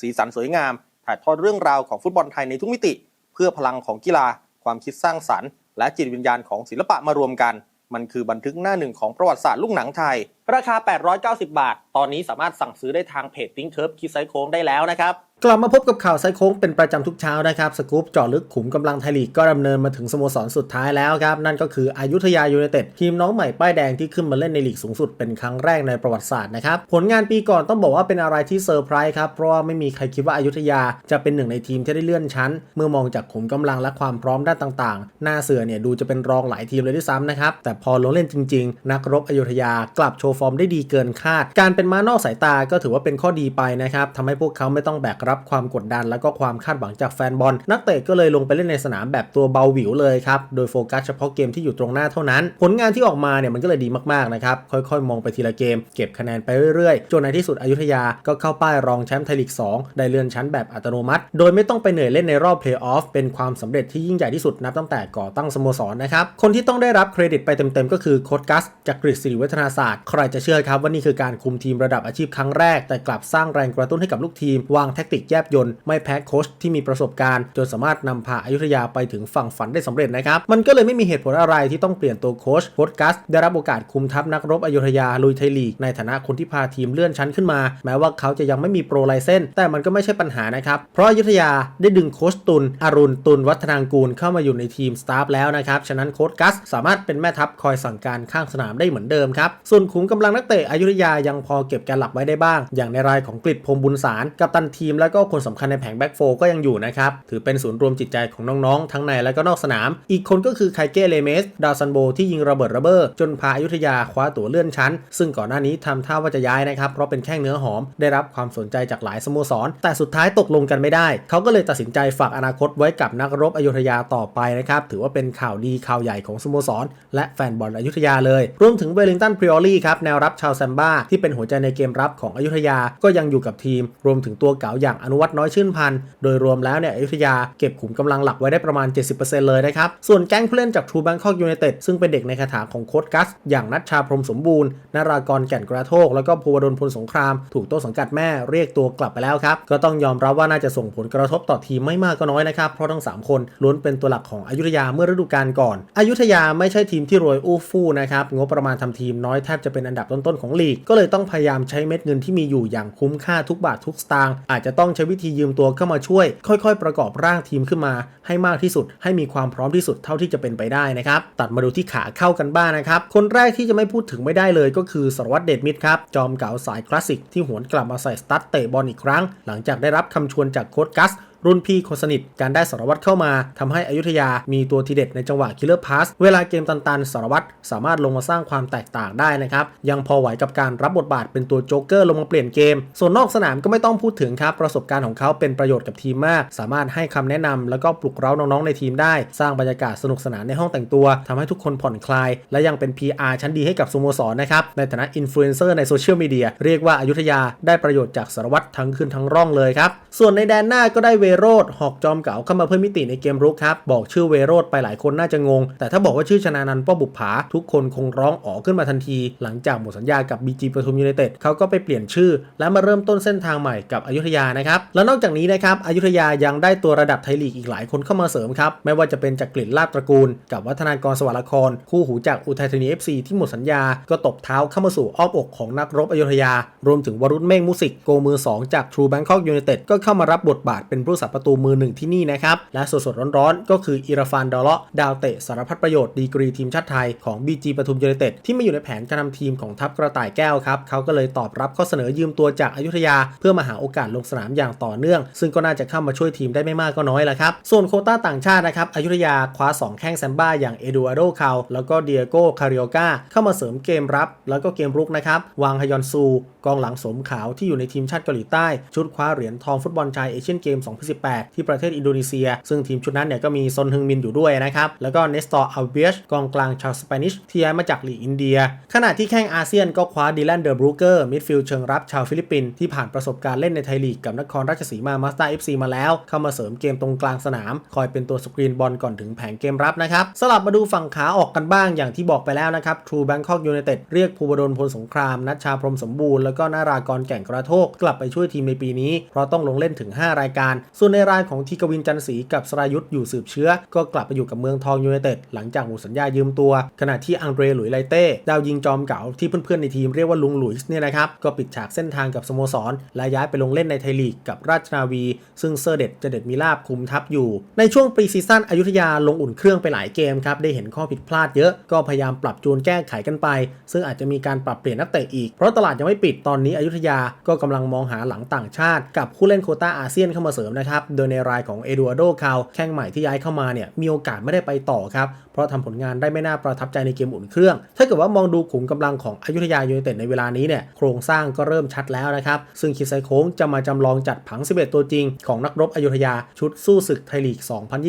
สีสันสวยงาม ถ่ายทอดเรื่องราวของฟุตบอลไทยในทุกมิติ เพื่อพลังของกีฬา ความคิดสร้างสรรค์ และจิตวิญญาณของศิลปะมารวมกัน มันคือบันทึกหน้าหนึ่งของประวัติศาสตร์ลูกหนังไทย ราคา 890 บาท ตอนนี้สามารถสั่งซื้อได้ทางเพจติ้งเคิร์ฟคิดไซโค้งได้แล้วนะครับ กลับมาพบกับข่าวไซโค้งเป็นประจำทุกเช้านะครับสกู๊ปเจาะลึกขุมกำลังไทยลีกก็ดำเนินมาถึงสโมสรสุดท้ายแล้วครับ นั่นก็คืออายุทยายูไนเต็ดทีมน้องใหม่ป้ายแดงที่ขึ้นมาเล่นในลีกสูงสุดเป็นครั้งแรกในประวัติศาสตร์นะครับ ผลงานปีก่อนต้องบอกว่าเป็นอะไรที่เซอร์ไพรส์ครับ เพราะว่าไม่มีใครคิดว่าอายุทยาจะเป็นหนึ่งในทีมที่ได้เลื่อนชั้น เมื่อมองจากขุมกำลังและความพร้อมด้านต่างๆ หน้าเสือเนี่ยดูจะเป็นรองหลายทีมเลยด้วยซ้ำนะครับแต่พอลงเล่นจริง ๆ นักรบอายุธยากลับโชว์ฟอร์มได้ดีเกินคาด การเป็นม้านอกสายตาก็ถือว่าเป็นข้อดีไปนะครับทำให้พวกเขาไม่ต้องแบกรับความกดดันแล้วก็ความคาดหวังจากแฟนบอล นักเตะก็เลยลงไปเล่นในสนามแบบตัวเบาหวิวเลยครับ โดยโฟกัสเฉพาะเกมที่อยู่ตรงหน้าเท่านั้น ผลงานที่ออกมาเนี่ยมันก็เลยดีมากๆนะครับ ค่อยๆ มองไปทีละเกม เก็บคะแนนไปเรื่อยๆ จนในที่สุดอยุธยาก็เข้าป้ายรองแชมป์ไทยลีก 2 ได้เลื่อนชั้นแบบอัตโนมัติ โดยไม่ต้องไปเหนื่อยเล่นในรอบเพลย์ออฟเป็นความสำเร็จที่ยิ่งใหญ่ที่สุดนับตั้งแต่ก่อตั้งสโมสรนะครับ คนที่ต้องได้รับเครดิตไปเต็มๆ ก็คือโค้ชกัสจากกริสิริวัฒนาศาสตร์ ใครจะเชื่อครับว่านี่คือการคุมทีมระดับอาชีพครั้งแรก แต่กลับสร้างแรงกระตุ้นให้กับลูกทีมวางแทคติกแยบยนต์ไม่แพ้โค้ชที่มีประสบการณ์ จนสามารถนำพาอายุทยาไปถึงฝั่งฝันได้สำเร็จนะครับ มันก็เลยไม่มีเหตุผลอะไรที่ต้องเปลี่ยนตัวโค้ชโค้ชกัส ได้รับโอกาสคุมทัพนักรบอายุธยาลุยไทยลีก ในฐานะคนที่พาทีมเลื่อนชั้นขึ้นมา แม้ว่าเขาจะยังไม่มีโปรไลเซนแต่มันก็ไม่ใช่ปัญหานะครับเพราะอายุธยาได้ดึงโค้ชตุลอรุณตุลวัฒนางกูลเข้ามาอยู่ในทีมสตาฟแล้วนะครับฉะนั้นโค้ชกัสสามารถเป็นแม่ทัพคอยสั่งการข้างสนามได้เหมือนเดิมครับส่วนขุมกำลังนักเตะอายุธยายังพอเก็บแกนหลักไว้ได้บ้าง อย่างในรายของกฤษพรมบุญสารกับตันทีมแล้วก็คนสำคัญในแผงแบ็กโฟก็ยังอยู่นะครับ ถือเป็นศูนย์รวมจิตใจของน้องๆ ทั้งในและก็นอกสนาม อีกคนก็คือไคเก้เลเมส ดาวซันโบที่ยิงระเบิดระเบ้อจนพาอายุทยาคว้าตั๋วเลื่อนชั้น ซึ่งก่อนหน้านี้ทำท่าว่าจะย้ายนะครับ เพราะเป็นแค่เนื้อหอม ได้รับความสนใจจากหลายสโมสร แต่สุดท้ายตกลงกันไม่ได้ เขาก็เลยตัดสินใจฝากอนาคตไว้กับนักรบอยุธยาต่อไปนะครับ ถือว่าเป็นข่าวดีข่าวใหญ่ของสโมสร และแฟนบอลอยุธยาเลย รวมถึงเวลิงตันพริออลี่ครับแนวรับชาวแซมบ้าที่เป็นหัวใจในเกมรับของอยุธยาก็ยังอยู่กับทีม รวมถึงตัวเก๋าอย่างอนุวัฒน์น้อยชื่นพันธ์โดยรวมแล้วเนี่ยอยุธยาเก็บขุมกำลังหลักไว้ได้ประมาณ 70%เลยนะครับ ส่วนแก๊งผู้เล่นจาก True Bangkok United ซึ่งเป็นเด็กในคาถาของโค้ชกัส อย่างนัชชาพรมสมบูรณ์ นารากรแก่นกระโทก แล้วก็ภูวดลพลสงคราม ถูกโต้นสังกัดแม่เรียกตัวกลับไปแล้วครับ ก็ต้องยอมรับว่าน่าจะส่งผลกระทบต่อทีมไม่มากก็น้อยนะครับ เพราะทั้ง 3 คนล้วนเป็นตัวหลักของอยุธยาเมื่อฤดูกาลก่อน อยุธยาไม่ใช่ทีมที่รวยอู้ฟู่นะครับ งบประมาณทำทีมน้อยแทบจะเป็นอันดับต้นๆของลีก ก็เลยต้องพยายามใช้เม็ดเงินที่มีอยู่อย่างคุ้มค่าทุกบาททุกสตางค์ อาจจะต้ององใช้วิธียืมตัวเข้ามาช่วย ค่อยๆ ประกอบร่างทีมขึ้นมา ให้มากที่สุด ให้มีความพร้อมที่สุดเท่าที่จะเป็นไปได้นะครับตัดมาดูที่ขาเข้ากันบ้างนะครับคนแรกที่จะไม่พูดถึงไม่ได้เลยก็คือสรวัตรเดชมิตรครับจอมเก๋าสายคลาสสิกที่หวนกลับมาใส่สตั๊ดเตะบอลอีกครั้ง หลังจากได้รับคำชวนจากโค้ชกัส รุ่นพี่คนสนิทการได้สารวัตรเข้ามาทำให้อยุธยามีตัวทีเด็ดในจังหวะคิลเลอร์พาสเวลาเกมตันๆสารวัตรสามารถลงมาสร้างความแตกต่างได้นะครับ ยังพอไหวกับการรับบทบาทเป็นตัวโจ๊กเกอร์ลงมาเปลี่ยนเกม ส่วนนอกสนามก็ไม่ต้องพูดถึงครับ ประสบการณ์ของเขาเป็นประโยชน์กับทีมมาก สามารถให้คำแนะนำแล้วก็ปลุกเร้าน้องๆในทีมได้ สร้างบรรยากาศสนุกสนานในห้องแต่งตัวทำให้ทุกคนผ่อนคลาย และยังเป็น PR ชั้นดีให้กับสโมสรนะครับในฐานะอินฟลูเอนเซอร์ในโซเชียลมีเดียเรียกว่าอายุทยาได้ประโยชน์จากสารวัตรทั้งคืนทั้งร่องเลยครับส่วนในแดนหน้าก็ได้เวโรดหอกจอมเก๋าเข้ามาเพิ่มมิติในเกมรุกครับ บอกชื่อเวโรดไปหลายคนน่าจะงง แต่ถ้าบอกว่าชื่อชนานันท์ป้อบุปผา ทุกคนคงร้องอ๋อขึ้นมาทันที หลังจากหมดสัญญากับ BG ปทุมยูไนเต็ดเขาก็ไปเปลี่ยนชื่อ และมาเริ่มต้นเส้นทางใหม่กับอยุธยานะครับแล้วนอกจากนี้นะครับอยุธยายังได้ตัวระดับไทยลีกอีกหลายคนเข้ามาเสริมครับไม่ว่าจะเป็นจากกลิ่นลาบตระกูล กับวัฒนากรสวัสดิ์ละคร คู่หูจากอุทัยธานี FC ที่หมดสัญญาก็ตบเท้าเข้ามาสู่อ้อมอกของนักรบอยุธยา รวมถึงวรุษเมฆมุสิกโกมือสองจาก True Bangkok United ก็เข้ามารับบทบาทเป็นผู้รักษาประตูมือหนึ่งที่นี่นะครับ และสดๆร้อนๆ ก็คืออิราฟานดอเลาะดาวเตะสารพัดประโยชน์ดีกรีทีมชาติไทยของ BG ปทุมยูไนเต็ดที่ไม่อยู่ในแผนการนำทีมของทัพกระต่ายแก้วครับเขาก็เลยตอบรับข้อเสนอยืมตัวจากอายุทยา เพื่อมาหาโอกาสลงสนามอย่างต่อเนื่อง ซึ่งก็น่าจะเข้ามาช่วยทีมได้ไม่มากก็น้อยแหละครับส่วนโคต้าต่างชาตินะครับอายุทยาคว้า 2 แข้งแซมบ้าอย่างเอดูอาร์โดคาแล้วก็เดียโกคาริโอกาเข้ามาเสริมเกมรับ แล้วก็เกมรุกนะครับวางฮยอนซู กองหลังสมขาวที่อยู่ในทีมชาติเกาหลีใต้ ชุดคว้าเหรียญทองฟุตบอลชายเอเชียนเกม2018 ที่ประเทศอินโดนีเซีย ซึ่งทีมชุดนั้นเนี่ยก็มีซนฮึงมินอยู่ด้วยนะครับ แล้วก็เนสตอร์อัลเบียชกองกลางชาวสเปนิชที่ย้ายมาจากลีกอินเดีย ขณะที่แข้งอาเซียนก็คว้าดิแลนเดอร์บรูเกอร์มิดฟิลด์เชิงรับชาวฟิลิปปินส์ที่ผ่านประสบการณ์เล่นในไทยลีกกับนครราชสีมามาสเตอร์เอฟซีมาแล้ว เข้ามาเสริมเกมตรงกลางสนาม คอยเป็นตัวสกรีนบอลก่อนถึงแผงเกมรับนะครับสลับมาดูฝั่งขาออกกันบ้างอย่างที่บอกไปแล้วนะครับ True Bangkok United เรียกภูบดลพลสงครามนัชชาพรมสมบูรณ์แล้วก็นารากรแก่งกระโทกกลับไปช่วยทีมในปีนี้ เพราะต้องลงเล่นถึง 5 รายการส่วนในรายของทีกวินจันทร์ศรีกับสรายุทธ์อยู่สืบเชื้อ ก็กลับไปอยู่กับเมืองทองยูไนเต็ดหลังจากหมดสัญญายืมตัว ขณะที่อังเดรหลุยไลเต้ดาวยิงจอมเก่าที่เพื่อนๆในทีมเรียกว่าลุงหลุยส์เนี่ยนะครับก็ปิดฉากเส้นทางกับสโมสร และย้ายไปลงเล่นในไทยลีกกับราชนาวี ซึ่งเซอร์เด็ดจะเด็ดมีลาบคุมทัพอยู่ ในช่วงปรีซีซั่นอยุธยาลงอุ่นเครื่องไปหลายเกมครับได้เห็นข้อผิดพลาดเยอะก็พยายามปรับจูนแก้ไขกันไป ซึ่งอาจจะมีการปรับเปลี่ยนนักเตะอีกเพราะตลาดยังไม่ปิดตอนนี้อยุธยาก็กำลังมองหาหลังต่างชาติ กับผู้เล่นโคต้าอาเซียนเข้ามาเสริมนะครับโดยในรายของเอดูอาร์โดคาวแข้งใหม่ที่ย้ายเข้ามาเนี่ยมีโอกาสไม่ได้ไปต่อครับ เพราะทำผลงานได้ไม่น่าประทับใจในเกมอุ่นเครื่อง ถ้าเกิดว่ามองดูขุมกำลังของอยุธยายูไนเต็ดในเวลานี้เนี่ยโครงสร้างก็เริ่มชัดแล้วนะครับ ซึ่งคิดไซโค้งจะมาจำลองจัดผัง 11 ตัวจริง ของนักรบอยุธยาชุดสู้ศึกไทยลีก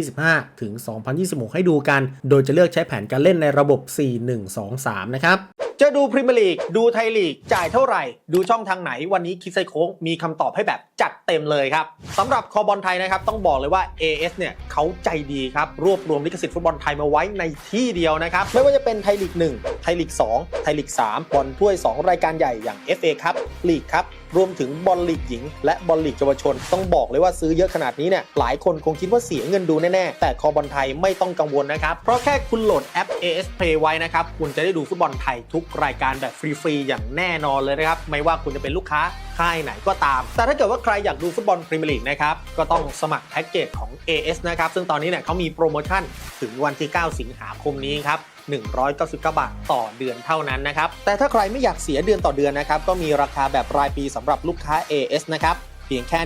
2025 ถึง 2026 ให้ดูกัน โดยจะเลือกใช้แผนการเล่นในระบบ 4-1-2-3 นะครับจะดูพรีเมียร์ลีก ดูไทยลีก จ่ายเท่าไหร่ ดูช่องทางไหน วันนี้คิดไซโค้งมีคำตอบให้แบบ จัดเต็มเลยครับสำหรับคอบอลไทยนะครับต้องบอกเลยว่า AS เนี่ยเขาใจดีครับ รวบรวมลิขสิทธิ์ฟุตบอลไทยมาไว้ในที่เดียวนะครับ ไม่ว่าจะเป็นไทยลีก 1 ไทยลีก 2 ไทยลีก 3 บอลถ้วย 2 รายการใหญ่อย่าง FA ครับลีกครับรวมถึงบอลลีกหญิง และบอลลีกเยาวชน ต้องบอกเลยว่าซื้อเยอะขนาดนี้เนี่ยหลายคนคงคิดว่าเสียเงินดูแน่ ๆ แต่คอบอลไทยไม่ต้องกังวลนะครับ เพราะแค่คุณโหลดแอป AS Play ไว้นะครับ คุณจะได้ดูฟุตบอลไทยทุกรายการแบบฟรี ๆ อย่างแน่นอนเลยนะครับ ไม่ว่าคุณจะเป็นลูกค้า ค่ายไหนก็ตาม แต่ถ้าเกิดว่าใครอยากดูฟุตบอลพรีเมียร์ลีกนะครับ ก็ต้องสมัครแพ็กเกจของ AS นะครับ ซึ่งตอนนี้เนี่ยเขามีโปรโมชั่นถึงวันที่ 9 สิงหาคมนี้ครับ199 บาทต่อเดือนเท่านั้นนะครับ แต่ถ้าใครไม่อยากเสียเดือนต่อเดือนนะครับ ก็มีราคาแบบรายปีสำหรับลูกค้า AS นะครับ พียงแค่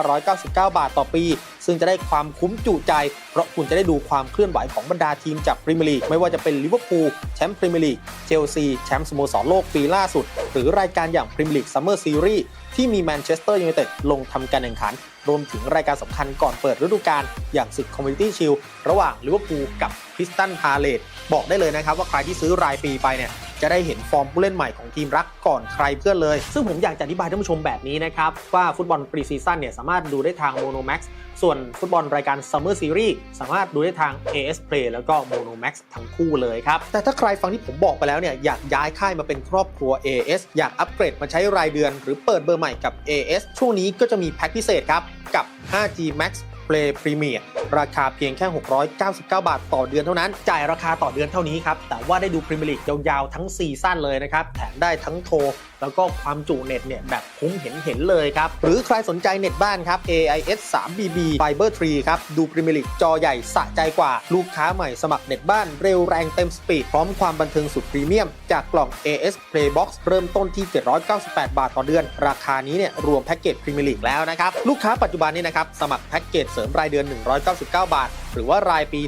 1,999 บาทต่อปี ซึ่งจะได้ความคุ้มจุใจ เพราะคุณจะได้ดูความเคลื่อนไหวของบรรดาทีมจากพรีเมียร์ลีกไม่ว่าจะเป็นลิเวอร์พูลแชมป์พรีเมียร์ลีกเชลซีแชมป์สโมสรโลกปีล่าสุด หรือรายการอย่างพรีเมียร์ลีกซัมเมอร์ซีรีส์ ที่มีแมนเชสเตอร์ยูไนเต็ดลงทำการแข่งขัน รวมถึงรายการสำคัญก่อนเปิดฤดูกาลอย่างศึกคอมมูนิตี้ชิลระหว่างลิเวอร์พูลกับคริสตันพาเลตบอกได้เลยนะครับว่าใครที่ซื้อรายปีไปเนี่ยจะได้เห็นฟอร์มผู้เล่นใหม่ของทีมรักก่อนใครเพื่อนเลย ซึ่งผมอยากจะอธิบายท่านผู้ชมแบบนี้นะครับ ว่าฟุตบอลปรีซีซั่นเนี่ยสามารถดูได้ทาง Mono Max ส่วนฟุตบอลรายการ Summer Series สามารถดูได้ทาง AS Play แล้วก็ Mono Max ทั้งคู่เลยครับ แต่ถ้าใครฟังที่ผมบอกไปแล้วเนี่ยอยากย้ายค่ายมาเป็นครอบครัว AS อยากอัปเกรดมาใช้รายเดือน หรือเปิดเบอร์ใหม่กับ AS ช่วงนี้ก็จะมีแพ็คพิเศษครับกับ 5G Max Play Premier ราคาเพียงแค่ 699 บาท ต่อเดือนเท่านั้น จ่ายราคาต่อเดือนเท่านี้ครับ แต่ว่าได้ดูพรีเมียร์ลีกยาวๆ ทั้งซีซั่นเลยนะครับ แถมได้ทั้งโทร แล้วก็ความจุเน็ตเนี่ยแบบคุ้มเห็นเห็นๆเลยครับ หรือใครสนใจเน็ตบ้านครับ AIS 3BB Fiber 3 ครับ ดูพรีเมียร์ลีกจอใหญ่สะใจกว่า ลูกค้าใหม่สมัครเน็ตบ้านเร็วแรงเต็มสปีด พร้อมความบันเทิงสุดพรีเมียม จากกล่อง AS Playbox เริ่มต้นที่ 798 บาทต่อเดือน ราคานี้เนี่ยรวมแพ็กเกจพรีเมียร์ลีกแล้วนะครับ ลูกค้าปัจจุบันนี้นะครับสมัครแพ็กเกจเสริมรายเดือน 199 บาท หรือว่ารายปี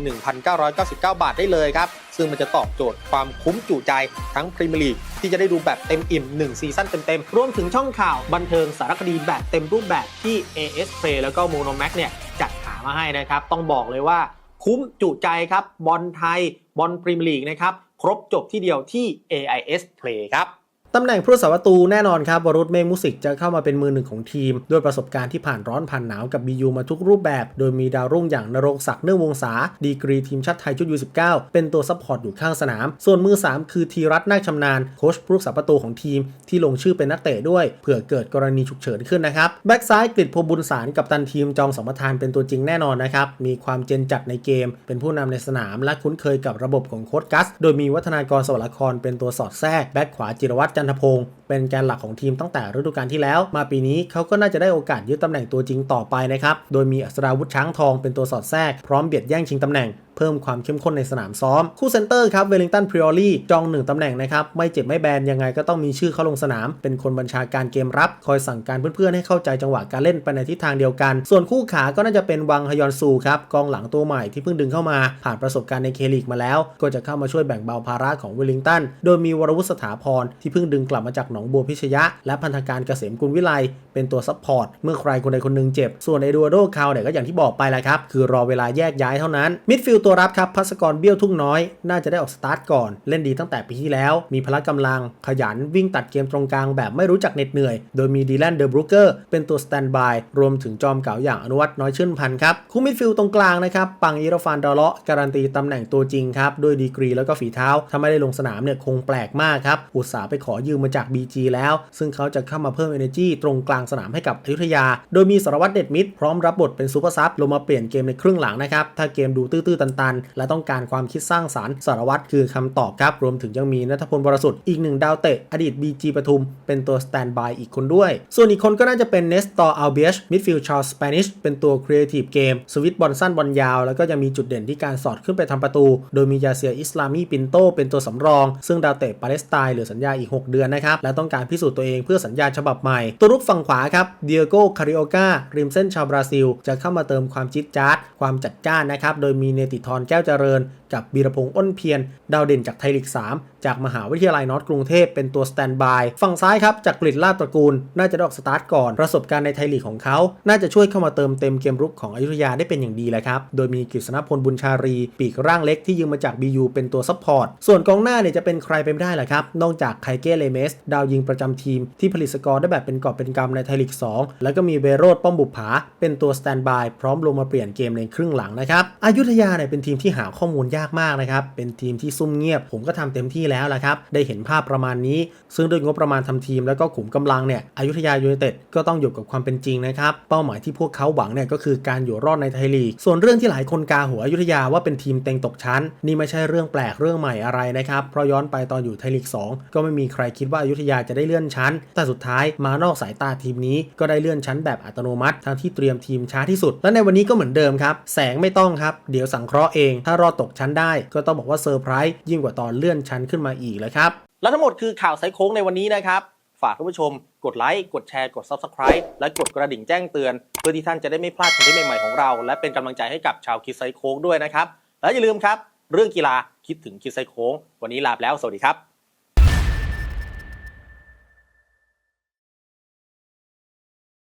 1,999 บาทได้เลยครับ ซึ่งมันจะตอบโจทย์ความคุ้มจุใจทั้งพรีเมียร์ลีกที่จะได้ดูแบบเต็มอิ่ม 1 ซีซั่นเต็มๆ รวมถึงช่องข่าวบันเทิงสารคดีแบบเต็มรูปแบบที่ AS Play แล้วก็ Mono Max เนี่ยจัดหามาให้นะครับ ต้องบอกเลยว่าคุ้มจุใจครับบอลไทยบอลพรีเมียร์ลีกนะครับครบจบที่เดียวที่ AIS Play ครับ ตำแหน่งผู้รักษาประตูแน่นอนครับวรุษเมฆมุสิกจะเข้ามาเป็นมือหนึ่งของทีม ด้วยประสบการณ์ที่ผ่านร้อนผ่านหนาวกับ BU มาทุกรูปแบบ โดยมีดาวรุ่งอย่างนรงศักดิ์เนื่องวงศาดีกรีทีมชาติไทยชุดยู19เป็นตัวซัพพอร์ตอยู่ข้างสนาม ส่วนมือ 3 คือธีรัตน์นาคชำนาญโค้ชผู้รักษาประตูของทีม ที่ลงชื่อเป็นนักเตะด้วยเผื่อเกิดกรณีฉุกเฉินขึ้นนะครับแบ็กซ้ายกฤษพบุญสารกับตันทีมจองสมทานเป็นตัวจริงแน่นอนนะครับมีความเจนจัดในเกม เป็นผู้นำในสนามและคุ้นเคยกับระบบของโค้ชกัส โดยมีวัฒนากรสวรรครเป็นตัวสอดแทรกแบ็กขวาจิรวัตรจันทพงศ์เป็นแกนหลักของทีมตั้งแต่ฤดูกาลที่แล้ว มาปีนี้เขาก็น่าจะได้โอกาสยึดตำแหน่งตัวจริงต่อไปนะครับ โดยมีอัศราวุธช้างทองเป็นตัวสอดแทรก พร้อมเบียดแย่งชิงตำแหน่งเพิ่มความเข้มข้นในสนามซ้อม คู่เซนเตอร์ครับเวลลิงตันพริออรี่จองหนึ่งตำแหน่งนะครับ ไม่เจ็บไม่แบน ยังไงก็ต้องมีชื่อเข้าลงสนาม เป็นคนบัญชาการเกมรับ คอยสั่งการเพื่อนๆ ให้เข้าใจจังหวะการเล่นไปในทิศทางเดียวกัน ส่วนคู่ขาก็น่าจะเป็นวังฮยอนซูครับกองหลังตัวใหม่ที่เพิ่งดึงเข้ามา ผ่านประสบการณ์ในเคลีกมาแล้ว ก็จะเข้ามาช่วยแบ่งเบาภาระของเวลลิงตันโดยมีวรวุฒิสถาพรที่เพิ่งดึงกลับมาจากหนองบัวพิชยะ และพันธการเกษมกุลวิไลเป็นตัวซัพพอร์ตเมื่อใครคนใดคนหนึ่งเจ็บ ส่วนเอดูอาร์โดคาวเนี่ยก็อย่างที่บอกไปแหละครับ คือรอเวลาแยกย้ายเท่านั้น มิดฟิลด์ตัวรับครับพัสกรเบี้ยวทุ่งน้อย น่าจะได้ออกสตาร์ทก่อน เล่นดีตั้งแต่ปีที่แล้ว มีพละกำลัง ขยันวิ่งตัดเกมตรงกลางแบบไม่รู้จักเหน็ดเหนื่อย โดยมีดีแลนเดอร์บรูเกอร์เป็นตัวสแตนบายรวมถึงจอมเก่าอย่างอนุวัฒน์น้อยชื่นพันครับคู่มิดฟิลด์ตรงกลางนะครับปังอิรฟานดอเลาะการันตีตำแหน่งตัวจริงครับด้วยดีกรีแล้วก็ฝีเท้าถ้าไม่ได้ลงสนามเนี่ยคงแปลกมากครับอุตสาห์ไปขอยืมมาจาก BG แล้ว ซึ่งเขาจะเข้ามาเพิ่ม energy ตรงกลางสนามให้กับอยุธยา โดยมีสารวัตรเด็ดมิดพร้อมรับบทเป็นซูเปอร์ซับลงมาเปลี่ยนเกมในครึ่งหลังนะครับ ถ้าเกมดูตื้อๆตันๆ และต้องการความคิดสร้างสารรค์สารวัตรคือคำตอบครับ รวมถึงยังมีนัทพลบรสุทธิ์อีกหนึ่งดาวเตะอดีต BG ปทุม เป็นตัวสแตนบายอีกคนด้วย ส่วนอีกคนก็น่าจะเป็นเนสตอร์อัลเบียชมิดฟิลด์ชาวสเปนิชเป็นตัวครีเอทีฟเกมสวิตบอลสั้นบอลยาว แล้วก็ยังมีจุดเด่นที่การสอดขึ้นไปทำประตู โดยมียาเซียอิสลามีปินโตเป็นตัวสำรอง ซึ่งดาวเตะปาเลสไตน์เหลือสัญญาอีก 6เดือนนะครับ และต้องการพิสูจน์ตัวเองเพื่อสัญญาฉบับใหม่ ตัวรุกฝั่งขวาครับเดียโก้คาริโอการิมเส้นชาวบราซิล จะเข้ามาเติมความจิ๊ดจ๊าดความจัดจ้านนะครับ โดยมีเนติธรแก้วเจริญ กับบีรพงษ์อ้นเพียรดาวเด่นจากไทยลีก3 จากมหาวิทยาลัยนอตกรุงเทพเป็นตัวสแตนบายฝั่งซ้ายครับจากกฤษลาบตระกูล น่าจะได้ออกสตาร์ทก่อน ประสบการณ์ในไทยลีกของเขา น่าจะช่วยเข้ามาเติมเต็มเกมรุกของอยุธยาได้เป็นอย่างดีเลยครับ โดยมีกฤษณพลบุญชารี ปีกร่างเล็กที่ยืมมาจาก BU เป็นตัวซัพพอร์ต ส่วนกองหน้าเนี่ยจะเป็นใครไปไม่ได้แหละครับ นอกจากไคเก้เลเมส ดาวยิงประจำทีม ที่ผลิตสกอร์ได้แบบเป็นกอบเป็นกำในไทยลีก 2 แล้วก็มีเวโรดป้อมบุปผา เป็นตัวสแตนบายพร้อมลงมาเปลี่ยนเกมในครึ่งหลังนะครับอยุธยาเนี่ยเป็นทีมที่หาข้อมูลยากมากนะครับเป็นทีมที่ซุ่มเงียบผมก็ทำเต็มที่แล้วละครับ ได้เห็นภาพประมาณนี้ ซึ่งด้วยงบประมาณทำทีมแล้วก็ขุมกำลังเนี่ยอยุธยายูไนเต็ดก็ต้องอยู่กับความเป็นจริงนะครับ เป้าหมายที่พวกเขาหวังเนี่ยก็คือการอยู่รอดในไทยลีก ส่วนเรื่องที่หลายคนกาหัวอยุธยาว่าเป็นทีมเต็งตกชั้น นี่ไม่ใช่เรื่องแปลกเรื่องใหม่อะไรนะครับ เพราะย้อนไปตอนอยู่ไทยลีก 2 ก็ไม่มีใครคิดว่าอยุธยาจะได้เลื่อนชั้น แต่สุดท้ายมานอกสายตาทีมนี้ก็ได้เลื่อนชั้นแบบอัตโนมัติทั้งที่เตรียมทีมช้าที่สุด และในวันนี้ก็เหมือนเดิมครับแสงไม่ต้องครับเดี๋ยวสังเคราะห์เอง ถ้ารอดตกชั้นได้ ก็ต้องบอกว่าเซอร์ไพรส์ยิ่งกว่าตอนเลื่อนชั้นขึ้นมาอีกแลยครับ และทั้งหมดคือข่าวไซโค้งในวันนี้นะครับ ฝากท่านผู้ชม กดไลค์ กดแชร์ กด Subscribe และกดกระดิ่งแจ้งเตือน เพื่อที่ท่านจะได้ไม่พลาดคอนเทนต์ใหม่ๆของเรา และเป็นกำลังใจให้กับชาวคิดไซโค้งด้วยนะครับ และอย่าลืมครับ เรื่องกีฬาคิดถึงคิดไซโค้ง วันนี้ลาไปแล้ว สวัสดีครับ